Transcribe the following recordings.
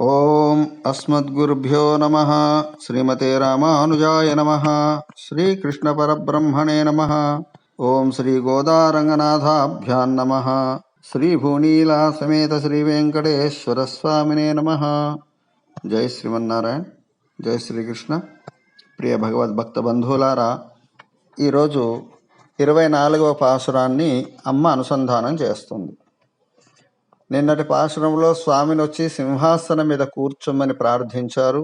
ఓం అస్మద్గురుభ్యో నమ. శ్రీమతే రామానుజాయ నమ. శ్రీకృష్ణ పరబ్రహ్మణే నమ. ఓం శ్రీ గోదారంగనాథాభ్యాం నమ. శ్రీ భూనీలా సమేత శ్రీ వెంకటేశ్వర స్వామినే నమ. జై శ్రీమన్నారాయణ. జై శ్రీకృష్ణ. ప్రియ భగవద్భక్త బంధువులారా ఈరోజు ఇరవై నాలుగవ పాసురాన్ని అమ్మ అనుసంధానం చేస్తుంది. నిన్నటి పాశురంలో స్వామిని వచ్చి సింహాసనం మీద కూర్చోమని ప్రార్థించారు.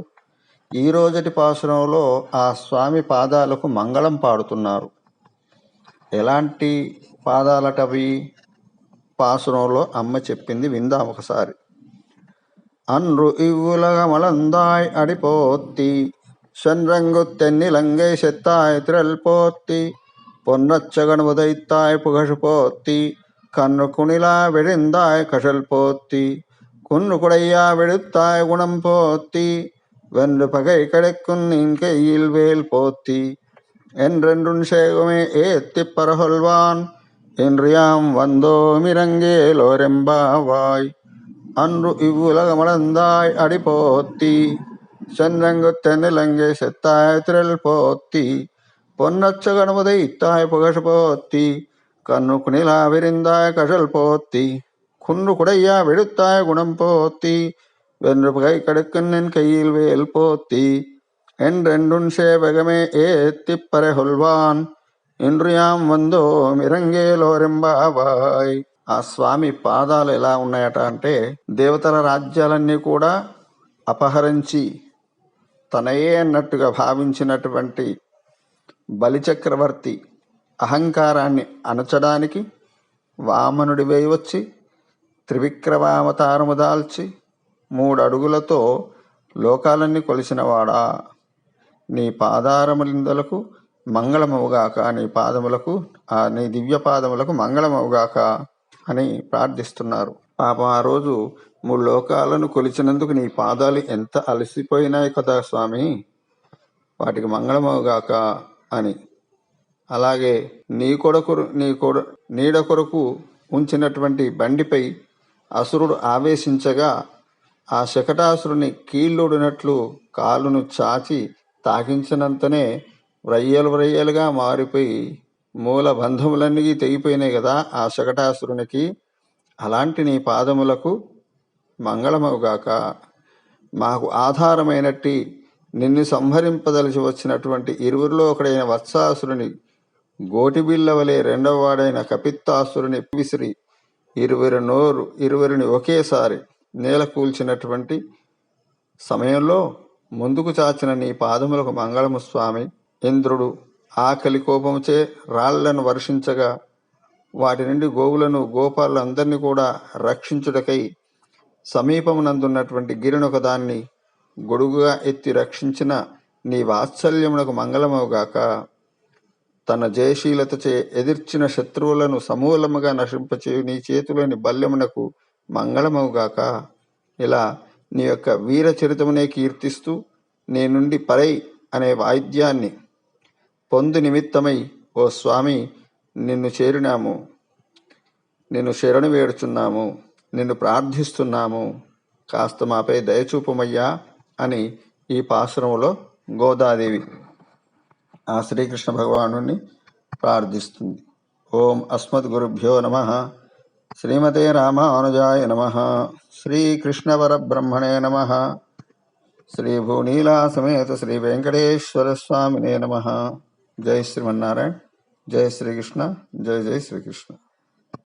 ఈ రోజటి పాశురంలో ఆ స్వామి పాదాలకు మంగళం పాడుతున్నారు. ఎలాంటి పాదాలటవి? పాశ్రంలో అమ్మ చెప్పింది విందాం ఒకసారి. అన్రు అడిపోతి అడిపోత్తి తెన్ని లంగై ശെത്തായ് തിരൽപോത്തി പൊന്നച്ചകണുമുതൈത്തായ് പുകഷുപോത്തി கண்ணு குணிலா விழுந்தாய் கஷல் போத்தி குன்று குடையா விழுத்தாய் குணம் போத்தி வென்று பகை கிடைக்கும் நின் கையில் வேல் போத்தி என்றென்றும் சேகுமே ஏத்தி பரகொள்வான் என்று யாம் வந்தோம் இறங்கேலோரெம்பாவாய் அன்று இவ்வுலகமளந்தாய் அடி போத்தி சென்றங்கு தென்னிலங்கே செத்தாய் திரள் போத்தி பொன்னச்சகனுமுதை இத்தாய் புகழ் போத்தி கண்ணு குணிலா விரிந்தாய் கழல் போத்தி குன்று குடையா விழுத்தாய் குணம் போத்தி வென்று பகை கடுக்கும் நின் கையில் வேல் போத்தி என்றென்றுன் சேவகமே ஏத்திப் பரகொள்வான் இன்று యాం వందోం ఇరంగేలోరెంబావాయ్ ఆ స్వామి పాదాలు ఎలా ఉన్నాయట అంటే దేవతల రాజ్యాలన్నీ కూడా అపహరించి తనయే అన్నట్టుగా భావించినటువంటి బలిచక్రవర్తి అహంకారాన్ని అణచడానికి వామనుడివై వచ్చి త్రివిక్రమావతారము దాల్చి మూడు అడుగులతో లోకాలన్నీ కొలిసినవాడా. నీ పాదారములిందలకు మంగళమవుగాక. నీ పాదములకు ఆ నీ దివ్య పాదములకు మంగళమవుగాక అని ప్రార్థిస్తున్నారు. పాపం ఆ రోజు మూడు లోకాలను కొలిచినందుకు నీ పాదాలు ఎంత అలసిపోయినాయి కదా స్వామి. వాటికి మంగళమవుగాక అని అలాగే నీ కొడుకు నీ కొడ నీడ కొరకు ఉంచినటువంటి బండిపై అసురుడు ఆవేశించగా ఆ శకటాసురుని కీళ్ళుడినట్లు కాలును చాచి తాకించినంతనే వ్రయ్యలు వ్రయ్యలుగా మారిపోయి మూల బంధములన్నీ తెగిపోయినాయి కదా ఆ శకటాసురునికి. అలాంటి నీ పాదములకు మంగళమవుగాక మాకు ఆధారమైనట్టి నిన్ను సంహరింపదలిచి వచ్చినటువంటి ఇరువురిలో ఒకడైన వత్సాసురుని గోటిబిల్ల వలె రెండవ వాడైన కపిత్తాసురుని విసిరి ఇరువురి నోరు ఇరువురిని ఒకేసారి నేల కూల్చినటువంటి సమయంలో ముందుకు చాచిన నీ పాదములకు మంగళము స్వామి. ఇంద్రుడు ఆకలి కోపముచే రాళ్ళను వర్షించగా వాటి నుండి గోవులను గోపాలందరినీ కూడా రక్షించుటకై సమీపమునందున్నటువంటి గిరినొక దాన్ని గొడుగుగా ఎత్తి రక్షించిన నీ వాత్సల్యమునకు మంగళమవుగాక. తన జయశీలతచే ఎదిర్చిన శత్రువులను సమూలముగా నశింపచే నీ చేతిలోని బల్యమునకు మంగళమవుగాక ఇలా నీ యొక్క వీర చరితమునే కీర్తిస్తూ నీ నుండి పరై అనే వాయిద్యాన్ని పొందు నిమిత్తమై ఓ స్వామి నిన్ను చేరినాము. నిన్ను శరణు వేడుచున్నాము. నిన్ను ప్రార్థిస్తున్నాము. కాస్త మాపై దయచూపమయ్యా అని ఈ పాశ్రములో గోదాదేవి ఆ శ్రీకృష్ణ భగవాను ప్రార్థిస్తుంది. ఓం అస్మద్ గురుభ్యో నమ. శ్రీమతే రామానుజాయ నమ. శ్రీకృష్ణవరబ్రహ్మణే నమ. శ్రీ భూనీలా సమేత శ్రీ వెంకటేశ్వర స్వామినే నమ. జై శ్రీమన్నారాయణ. జై శ్రీకృష్ణ. జై జై శ్రీకృష్ణ.